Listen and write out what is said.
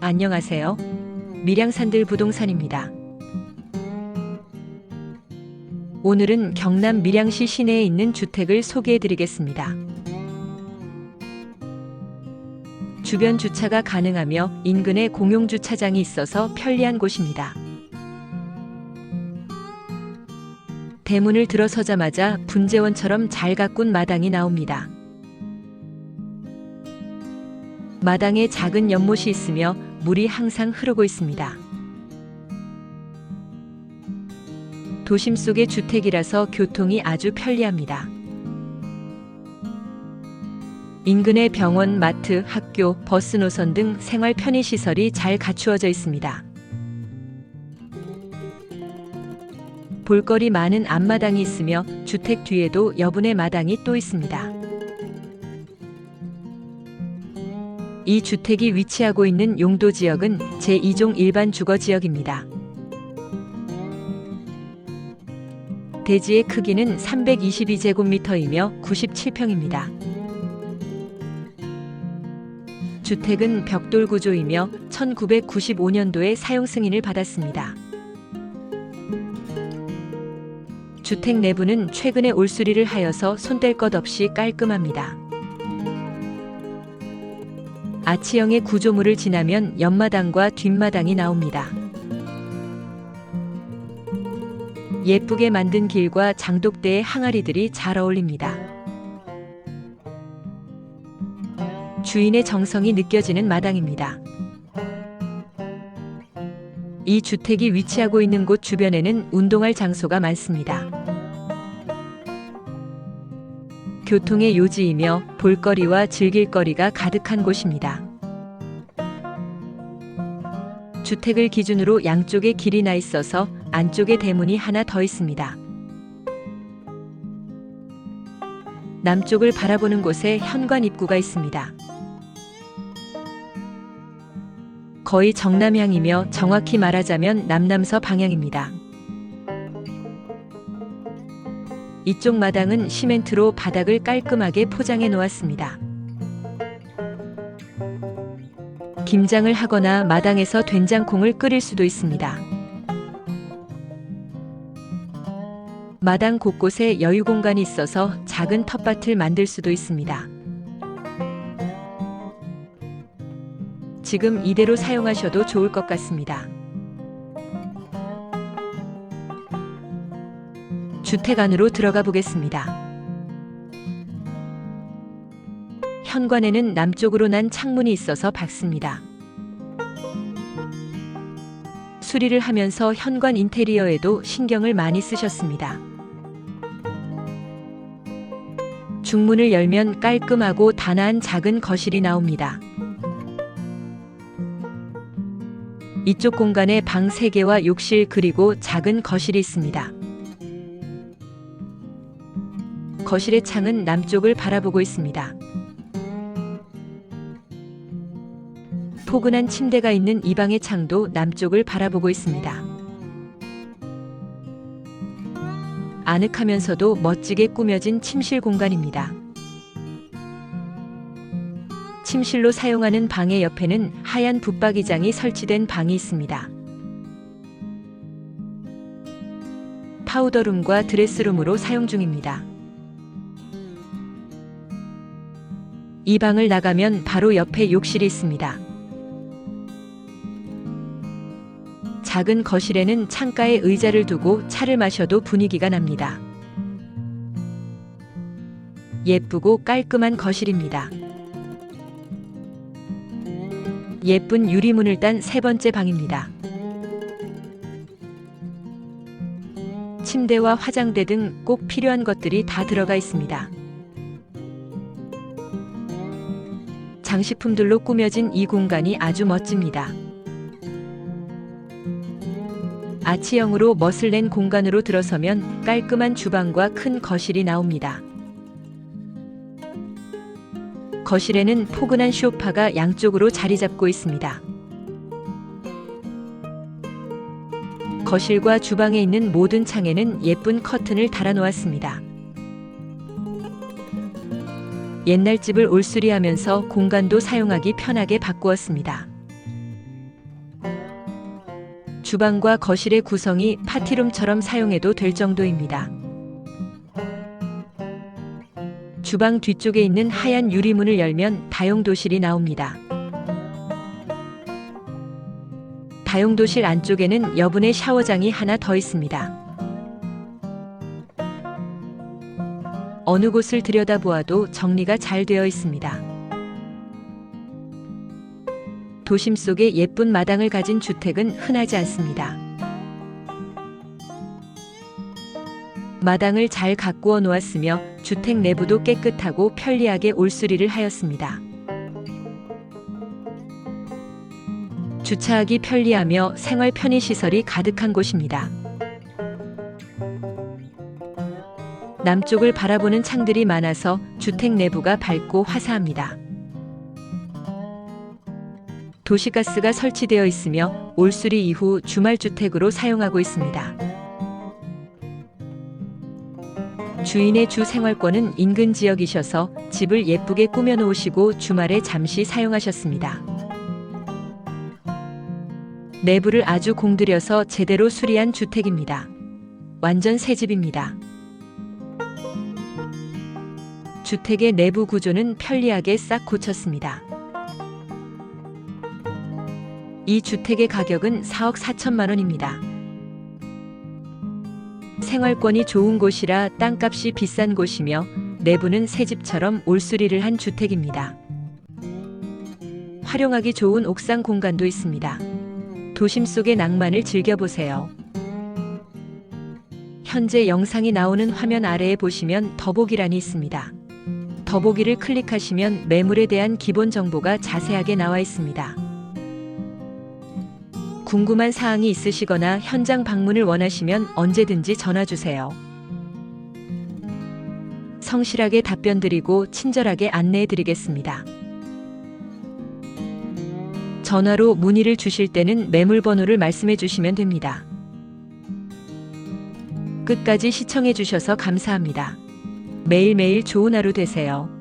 안녕하세요. 밀양산들 부동산입니다. 오늘은 경남 밀양시 시내에 있는 주택을 소개해 드리겠습니다. 주변 주차가 가능하며 인근에 공용 주차장이 있어서 편리한 곳입니다. 대문을 들어서자마자 분재원처럼 잘 가꾼 마당이 나옵니다. 마당에 작은 연못이 있으며 물이 항상 흐르고 있습니다. 도심 속의 주택이라서 교통이 아주 편리합니다. 인근의 병원, 마트, 학교, 버스 노선 등 생활 편의 시설이 잘 갖추어져 있습니다. 볼거리 많은 앞마당이 있으며 주택 뒤에도 여분의 마당이 또 있습니다. 이 주택이 위치하고 있는 용도 지역은 제2종 일반 주거 지역입니다. 대지의 크기는 322제곱미터이며 97평입니다. 주택은 벽돌 구조이며 1995년도에 사용 승인을 받았습니다. 주택 내부는 최근에 올수리를 하여서 손댈 것 없이 깔끔합니다. 아치형의 구조물을 지나면 옆마당과 뒷마당이 나옵니다. 예쁘게 만든 길과 장독대의 항아리들이 잘 어울립니다. 주인의 정성이 느껴지는 마당입니다. 이 주택이 위치하고 있는 곳 주변에는 운동할 장소가 많습니다. 교통의 요지이며 볼거리와 즐길거리가 가득한 곳입니다. 주택을 기준으로 양쪽에 길이 나 있어서 안쪽에 대문이 하나 더 있습니다. 남쪽을 바라보는 곳에 현관 입구가 있습니다. 거의 정남향이며 정확히 말하자면 남남서 방향입니다. 이쪽 마당은 시멘트로 바닥을 깔끔하게 포장해 놓았습니다. 김장을 하거나 마당에서 된장콩을 끓일 수도 있습니다. 마당 곳곳에 여유 공간이 있어서 작은 텃밭을 만들 수도 있습니다. 지금 이대로 사용하셔도 좋을 것 같습니다. 주택 안으로 들어가 보겠습니다. 현관에는 남쪽으로 난 창문이 있어서 밝습니다. 수리를 하면서 현관 인테리어에도 신경을 많이 쓰셨습니다. 중문을 열면 깔끔하고 단아한 작은 거실이 나옵니다. 이쪽 공간에 방 3개와 욕실 그리고 작은 거실이 있습니다. 거실의 창은 남쪽을 바라보고 있습니다. 포근한 침대가 있는 이 방의 창도 남쪽을 바라보고 있습니다. 아늑하면서도 멋지게 꾸며진 침실 공간입니다. 침실로 사용하는 방의 옆에는 하얀 붙박이장이 설치된 방이 있습니다. 파우더룸과 드레스룸으로 사용 중입니다. 이 방을 나가면 바로 옆에 욕실이 있습니다. 작은 거실에는 창가에 의자를 두고 차를 마셔도 분위기가 납니다. 예쁘고 깔끔한 거실입니다. 예쁜 유리문을 딴 세 번째 방입니다. 침대와 화장대 등 꼭 필요한 것들이 다 들어가 있습니다. 장식품들로 꾸며진 이 공간이 아주 멋집니다. 아치형으로 멋을 낸 공간으로 들어서면 깔끔한 주방과 큰 거실이 나옵니다. 거실에는 포근한 쇼파가 양쪽으로 자리 잡고 있습니다. 거실과 주방에 있는 모든 창에는 예쁜 커튼을 달아 놓았습니다. 옛날 집을 올수리하면서 공간도 사용하기 편하게 바꾸었습니다. 주방과 거실의 구성이 파티룸처럼 사용해도 될 정도입니다. 주방 뒤쪽에 있는 하얀 유리문을 열면 다용도실이 나옵니다. 다용도실 안쪽에는 여분의 샤워장이 하나 더 있습니다. 어느 곳을 들여다보아도 정리가 잘 되어 있습니다. 도심 속에 예쁜 마당을 가진 주택은 흔하지 않습니다. 마당을 잘 가꾸어 놓았으며 주택 내부도 깨끗하고 편리하게 올수리를 하였습니다. 주차하기 편리하며 생활 편의 시설이 가득한 곳입니다. 남쪽을 바라보는 창들이 많아서 주택 내부가 밝고 화사합니다. 도시가스가 설치되어 있으며 올수리 이후 주말 주택으로 사용하고 있습니다. 주인의 주 생활권은 인근 지역이셔서 집을 예쁘게 꾸며 놓으시고 주말에 잠시 사용하셨습니다. 내부를 아주 공들여서 제대로 수리한 주택입니다. 완전 새 집입니다. 주택의 내부 구조는 편리하게 싹 고쳤습니다. 이 주택의 가격은 4억 4천만 원입니다. 생활권이 좋은 곳이라 땅값이 비싼 곳이며 내부는 새 집처럼 올수리를 한 주택입니다. 활용하기 좋은 옥상 공간도 있습니다. 도심 속의 낭만을 즐겨보세요. 현재 영상이 나오는 화면 아래에 보시면 더보기란이 있습니다. 더보기를 클릭하시면 매물에 대한 기본 정보가 자세하게 나와 있습니다. 궁금한 사항이 있으시거나 현장 방문을 원하시면 언제든지 전화 주세요. 성실하게 답변 드리고 친절하게 안내해 드리겠습니다. 전화로 문의를 주실 때는 매물 번호를 말씀해 주시면 됩니다. 끝까지 시청해 주셔서 감사합니다. 매일매일 좋은 하루 되세요.